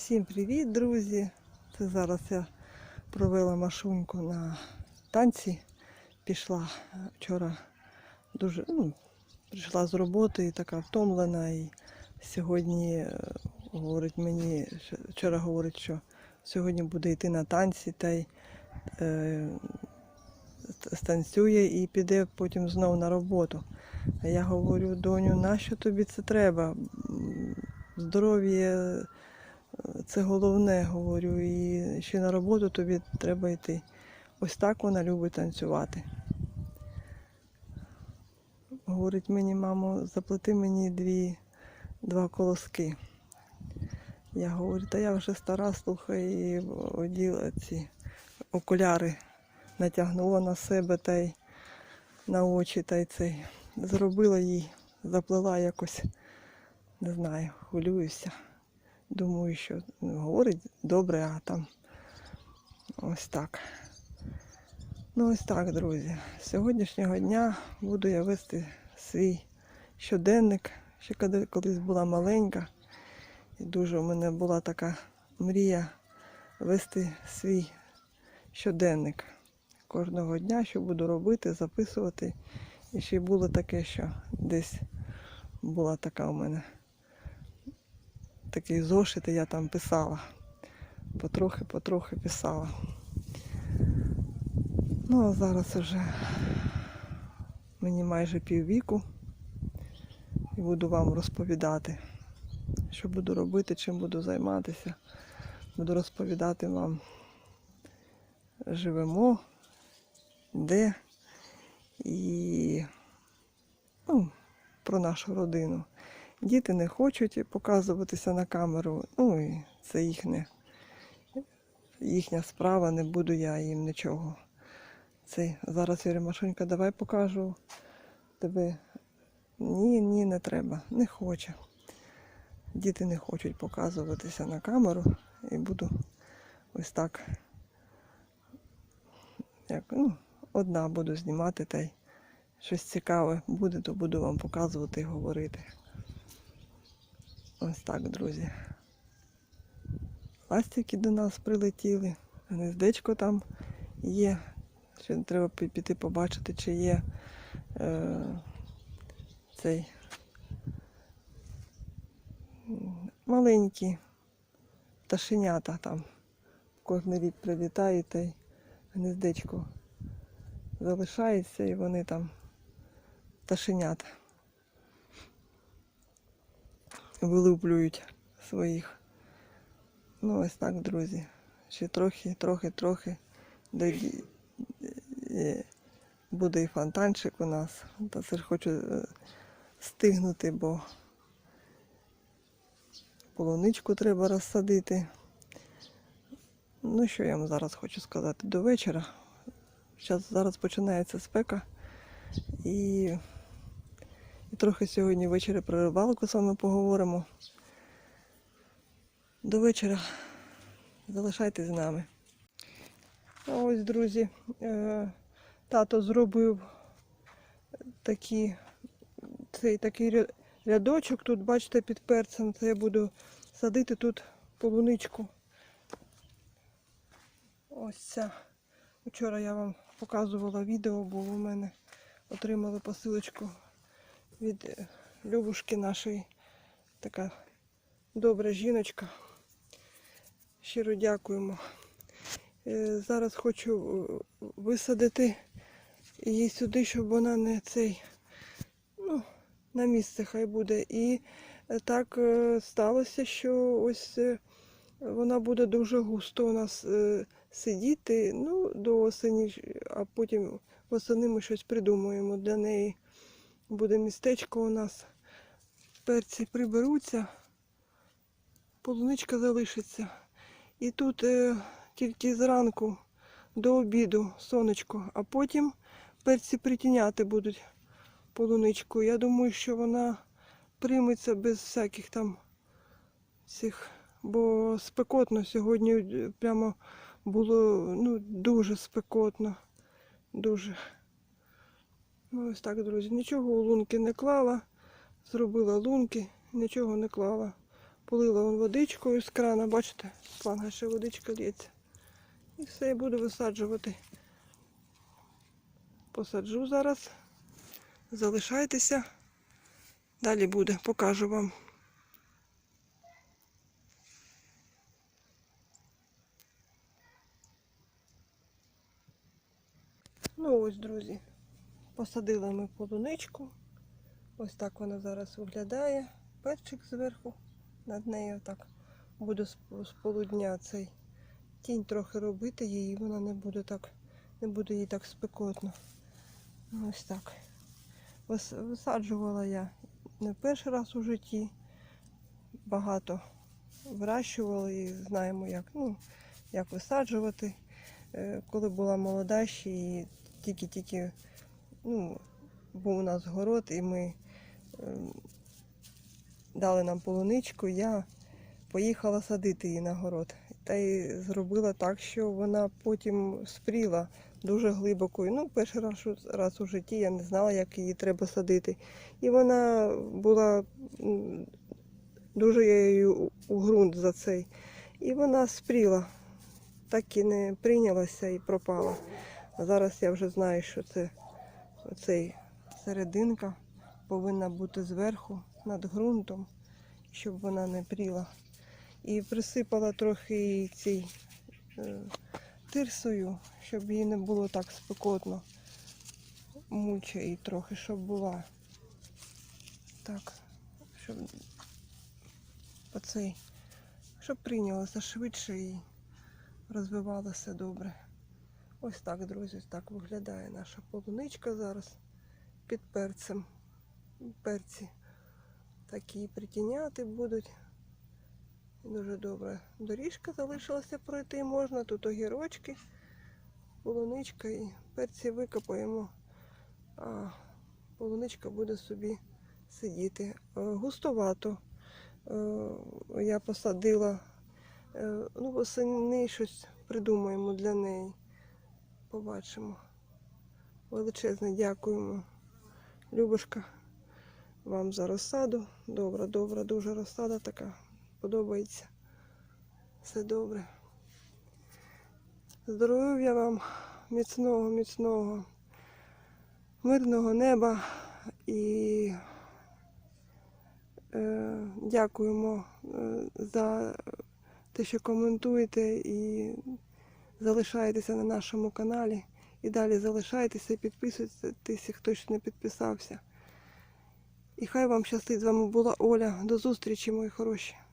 Всім привіт, друзі! Це зараз я провела машуньку на танці. Пішла вчора дуже ну, прийшла з роботи і така втомлена. І сьогодні е, говорить мені, вчора говорить, що сьогодні буде йти на танці та й е, станцює і піде потім знову на роботу. А я говорю, доню, нащо тобі це треба? Здоров'я це головне, говорю, і ще на роботу тобі треба йти. Ось так вона любить танцювати. Говорить мені, мамо, заплати мені дві, два колоски. Я говорю, та я вже стара, слухай, оділа ці окуляри натягнула на себе та й на очі та й цей. Зробила їй, заплела якось, не знаю, хвилююся. Думаю, що ну, говорить добре, а там ось так. Ну, ось так, друзі. З сьогоднішнього дня буду я вести свій щоденник. Ще коли- колись була маленька. І дуже у мене була така мрія вести свій щоденник. Кожного дня, що буду робити, записувати. І ще й було таке, що десь була така у мене такий зошит, я там писала. Потрохи, потрохи писала. Ну, а зараз вже мені майже піввіку. І буду вам розповідати, що буду робити, чим буду займатися. Буду розповідати вам, живемо, де і ну, про нашу родину. Діти не хочуть показуватися на камеру. Ну і це їхня, їхня справа, не буду я їм нічого. Це зараз Юрій Машунька, давай покажу тебе. Ні, ні, не треба, не хоче. Діти не хочуть показуватися на камеру і буду ось так. Як, ну, одна буду знімати та й щось цікаве буде, то буду вам показувати і говорити. Ось так, друзі. Ластики до нас прилетіли, гнездечко там є. Ще треба піти побачити, чи є е, цей маленькі пташенята там. Кожен рік прилітають та й гнездечко залишається і вони там пташенята вилуплюють своїх. Ну, ось так, друзі. Ще трохи, трохи, трохи е, буде і фонтанчик у нас. Та це ж хочу е, стигнути, бо полуничку треба розсадити. Ну, що я вам зараз хочу сказати? До вечора. Зараз, зараз починається спека. І, і трохи сьогодні ввечері про рибалку з вами поговоримо. До вечора. Залишайтесь з нами. Ось, друзі, е, тато зробив такі, цей такий рядочок. Тут, бачите, під перцем. Це я буду садити тут полуничку. Ось ця. Вчора я вам показувала відео, бо у мене отримали посилочку від е, Любушки нашої. Така добра жіночка. Щиро дякуємо. Е, Зараз хочу е, висадити її сюди, щоб вона не цей, ну, на місце хай буде. І так сталося, що ось вона буде дуже густо у нас сидіти, ну, до осені, а потім восени ми щось придумаємо. Для неї буде містечко у нас. Перці приберуться, полуничка залишиться. І тут е, тільки зранку до обіду сонечко, а потім перці притіняти будуть полуничку. Я думаю, що вона прийметься без всяких там цих, бо спекотно сьогодні е, прямо було ну, дуже спекотно. Дуже. Ну, ось так, друзі. Нічого у лунки не клала. Зробила лунки, нічого не клала. Полила вон водичкою з крана, бачите, з шланга ще водичка лється. І все, я буду висаджувати. Посаджу зараз. Залишайтеся. Далі буде, покажу вам. Ну ось, друзі, посадили ми полуничку. Ось так вона зараз виглядає. Перчик зверху над нею так буду з полудня цей тінь трохи робити її, вона не буде так, не буде їй так спекотно. Ось так. Висаджувала я не перший раз у житті. Багато вирощували і знаємо, як, ну, як висаджувати. Е, Коли була молода ще і тільки-тільки ну, був у нас город, і ми е, дали нам полуничку, я поїхала садити її на город. Та й зробила так, що вона потім спріла дуже глибокою. Ну, перший раз, раз у житті я не знала, як її треба садити. І вона була дуже я її у ґрунт за цей. І вона спріла. Так і не прийнялася і пропала. А зараз я вже знаю, що це оцей серединка повинна бути зверху над ґрунтом, щоб вона не пріла. І присипала трохи її цій е, тирсою, щоб їй не було так спекотно. Муче її трохи, щоб була. Так, щоб оцей, щоб прийнялося швидше і розвивалося добре. Ось так, друзі, так виглядає наша полуничка зараз під перцем. Перці такі притіняти будуть. Дуже добре. Доріжка залишилася пройти можна. Тут огірочки, полуничка і перці викопаємо, а полуничка буде собі сидіти. Е, Густовато. Е, Я посадила, е, ну, восени щось придумаємо для неї. Побачимо. Величезне дякуємо. Любушка, вам за розсаду. Добра, добра, дуже розсада така. Подобається. Все добре. Здоров'я вам, міцного, міцного, мирного неба і е, дякуємо е, за те, що коментуєте і залишаєтеся на нашому каналі. І далі залишайтеся, підписуйтесь, хто ще не підписався. І хай вам щастить. З вами була Оля. До зустрічі, мої хороші.